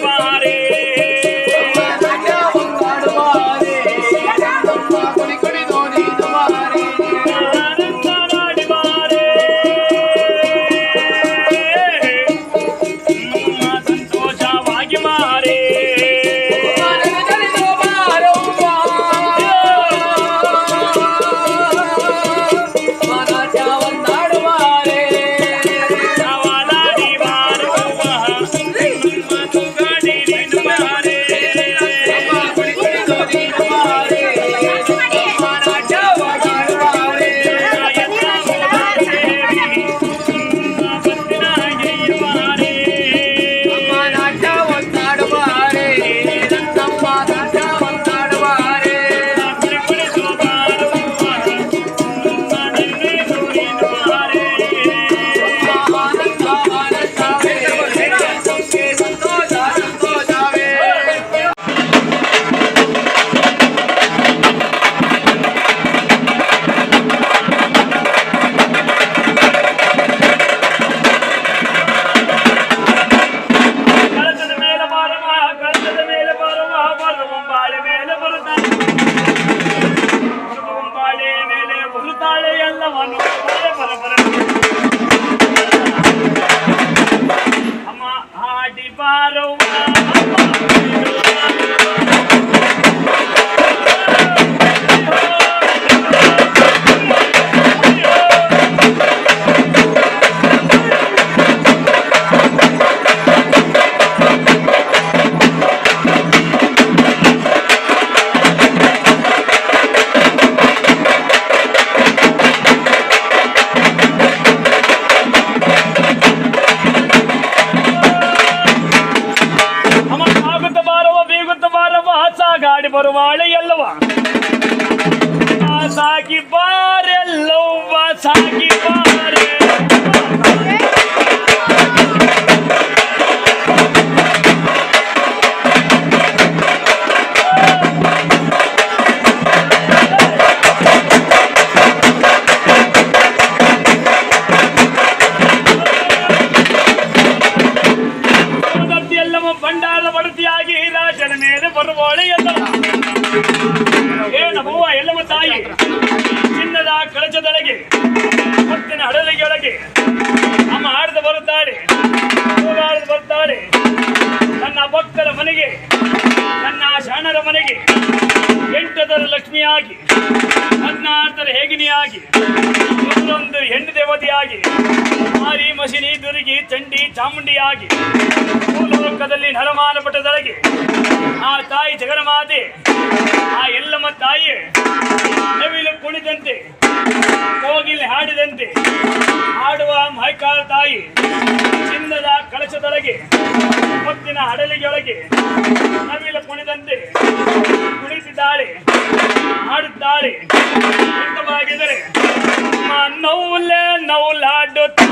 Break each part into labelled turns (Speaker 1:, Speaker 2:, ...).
Speaker 1: Bye. time give up. ಭಕ್ತರ ಮನೆಗೆ, ನನ್ನ ಶಾಣರ ಮನೆಗೆ, ಎಂಟದರ ಲಕ್ಷ್ಮಿಯಾಗಿ ಹದಿನಾರದರ ಹೇಗಿನಿಯಾಗಿ ಒಂದೊಂದು ಹೆಣ್ಣು ದೇವತೆಯಾಗಿ, ಮಾರಿ ಮಸಿನಿ, ದುರ್ಗಿ, ಚಂಡಿ, ಚಾಮುಂಡಿಯಾಗಿ, ಭೂಲೋಕದಲ್ಲಿ ನರಮಾನ ಪಟ್ಟದೊಳಗೆ ಆ ತಾಯಿ ಜಗನ್ಮಾತೆ, ಆ ಎಲ್ಲಮ್ಮ ತಾಯಿ ನವಿಲು ಕುಣಿದಂತೆ ಕೋಗಿಲೆ ಹಾಡಿದಂತೆ ಹಾಡುವ ಮೈಕಾಲ ತಾಯಿ ಚಿನ್ನದ ಕಳಶದೊಳಗೆ ಮುತ್ತಿನ ಹಡಲಿಗೆಯೊಳಗೆ ನವಿಲು ಕುಣಿದಂತೆ ಕುಣಿಸಿದ್ದಾಳೆ, ಹಾಡುತ್ತಾಳೆ. ಎಂತವಾಗಿದ್ದರೆ ನೌಲೆ ನೌಲಾಡುತ್ತಾವೆ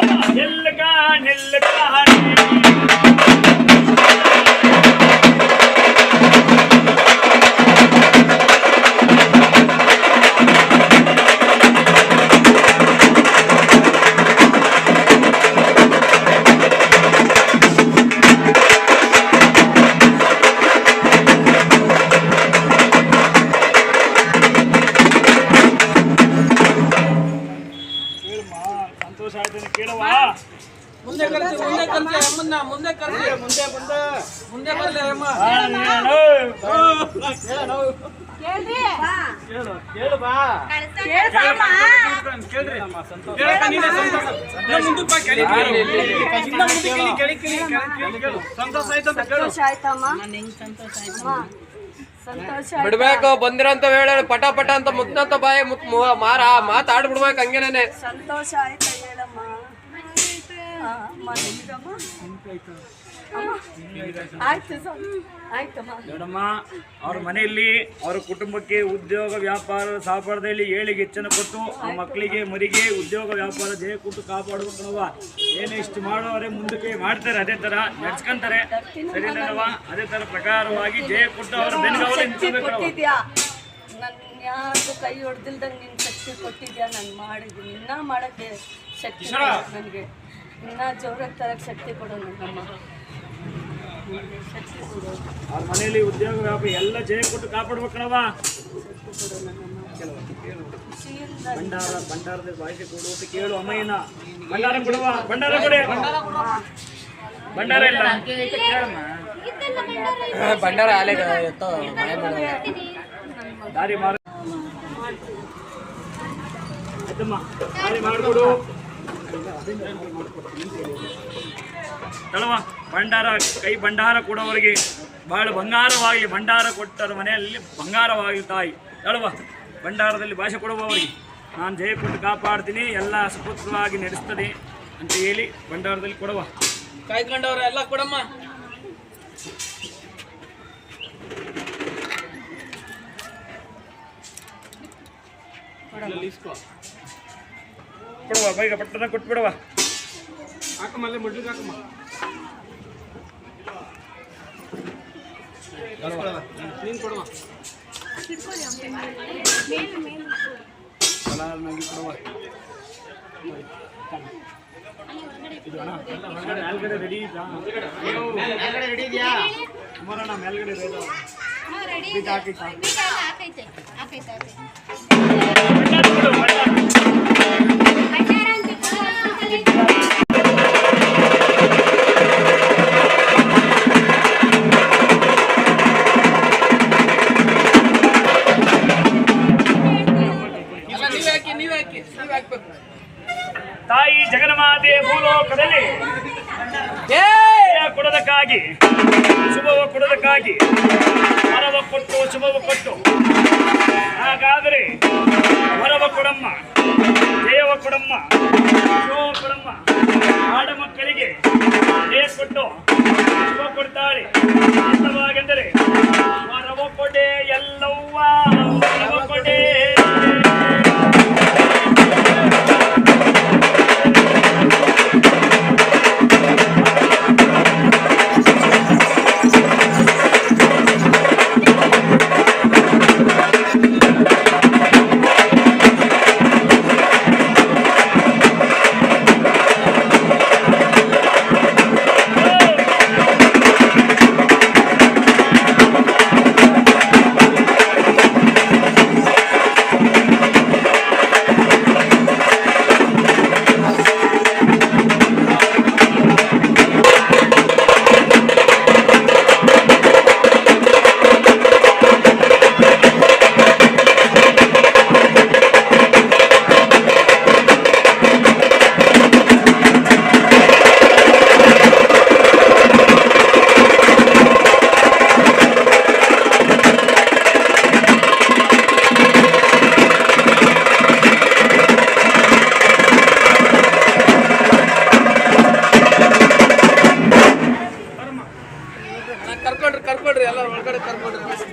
Speaker 1: ಅಮ್ಮ ಎಲ್ಲಿ
Speaker 2: ಬಿಡ್ಬೇಕು ಬಂದಿರಂತ ಹೇಳ ಪಟ ಪಟ ಅಂತ ಮುತ್ತಂತ ಬಾಯಿ ಮುತ್ ಮಾರ ಮಾತಾಡ್ಬಿಡ್ಬೇಕು ಹಂಗೇನೆ
Speaker 3: ಸಂತೋಷ ಆಯ್ತಾ ಹೇಳಮ್ಮ
Speaker 1: ನೋಡಮ್ಮ ಅವ್ರ ಮನೆಯಲ್ಲಿ ಅವ್ರ ಕುಟುಂಬಕ್ಕೆ ಉದ್ಯೋಗ ವ್ಯಾಪಾರ ಸಾಪಾಡದಲ್ಲಿ ಏಳಿಗೆ ಹೆಚ್ಚನ್ನು ಕೊಟ್ಟು ಆ ಮಕ್ಕಳಿಗೆ ಮರಿಗೆ ಉದ್ಯೋಗ ವ್ಯಾಪಾರ ಜಯ ಕೊಟ್ಟು ಕಾಪಾಡಬೇಕಲ್ವ ಏನೇ ಇಷ್ಟು ಮಾಡೋರೆ ಮುಂದಕ್ಕೆ ಮಾಡ್ತಾರೆ ಅದೇ ತರ ನಡ್ಸ್ಕೊಂತಾರೆ. ಸರಿನವ ಅದೇ ತರ ಪ್ರಕಾರವಾಗಿ ಜಯ ಕೊಟ್ಟು ಅವರ ಬೆನ್ಗಾವಲು
Speaker 3: ಶಕ್ತಿ
Speaker 1: ನಿಂತ್ಕೋಬೇಕು ನಾವು.
Speaker 3: ಕೊಟ್ಟಿದ್ಯಾ? ನನ್ ಯಾರು ಕೈ ಹೊಡೆದಿಲ್ದಂಗೆ ನಿನ್ ಶಕ್ತಿ ಕೊಟ್ಟಿದ್ಯಾ? ನಾನು ಮಾಡಿದ್ದೀನಿ ಇನ್ನ ಮಾಡಕ್ಕೆ ಶಕ್ತಿ ನನಗೆ. ಇನ್ನ ಜೋರಾಗಿ ತರಕ್ಕೆ ಶಕ್ತಿ ಕೊಡೋಣ
Speaker 1: ಅವ್ರ ಮನೆಯಲ್ಲಿ ಉದ್ಯೋಗ ವ್ಯಾಪಾರ ಎಲ್ಲ ಜಯ ಕೊಟ್ಟು
Speaker 3: ಕಾಪಾಡ್ಬೇಕಣವ
Speaker 1: ಭಂಡಾರ ಭಂಡಾರದ ಭಾಷೆ ಕೊಡು ಅಂತ ಕೇಳು ಅಮ್ಮಯ್ಯನ. ಭಂಡಾರ ಕೊಡುವ ಭಂಡಾರ ಕೊಡಿ. ಭಂಡಾರ ಇಲ್ಲ.
Speaker 2: ಬಂಡಾರ ಆಲೆ
Speaker 1: ದಾರಿ ಆಯ್ತಮ್ಮ ದಾರಿ ಮಾಡಿಕೊಡು. ತಳವ ಭಂಡಾರ ಕೈ ಭಂಡಾರ ಕೊಡೋವರಿಗೆ ಬಹಳ ಬಂಗಾರವಾಗಿ ಭಂಡಾರ ಕೊಟ್ಟರು ಮನೆಯಲ್ಲಿ ಬಂಗಾರವಾಗಿ ತಾಯಿ. ಹೇಳುವ ಭಂಡಾರದಲ್ಲಿ ಭಾಷೆ ಕೊಡುವವರಿಗೆ ನಾನು ಜಯ ಕೊಟ್ಟು ಕಾಪಾಡ್ತೀನಿ ಎಲ್ಲ ಸುಪುತ್ರವಾಗಿ ನಡೆಸ್ತದೆ ಅಂತ ಹೇಳಿ ಭಂಡಾರದಲ್ಲಿ ಕೊಡುವ.
Speaker 4: ಕಾಯ್ಕೊಂಡವ್ರ ಎಲ್ಲ ಕೊಡಮ್ಮ. ಇಸ್ಕೋ.
Speaker 1: ಕೊಡುವ ಬೇಗ ಪಟ್ಟಣ ಕೊಟ್ಬಿಡುವ.
Speaker 4: ಹಾಕಮ್ಮ ಅಲ್ಲೇ ಮುಡ್ಲಿ ಹಾಕಮ್ಮ. ಮೇಲ್ಗಡೆ ಕೊಡುವ.
Speaker 1: ಫಲಾನುಭವಿ ಕೊಡುವ ಇದು ಅಣ್ಣ, ಮೇಲ್ಗಡೆ ರೆಡಿ ಇದಾ. ಕುಮಾರಣ್ಣ ಮೇಲ್ಗಡೆ ರೆಡಿ
Speaker 5: ಹಾಕೈತೆ.
Speaker 1: ಕೊಡೋದಕ್ಕಾಗಿ ಶುಭವ ಕೊಡೋದಕ್ಕಾಗಿ. ಮರವ ಕೊಟ್ಟು ಶುಭವ ಕೊಟ್ಟು. ಹಾಗಾದರೆ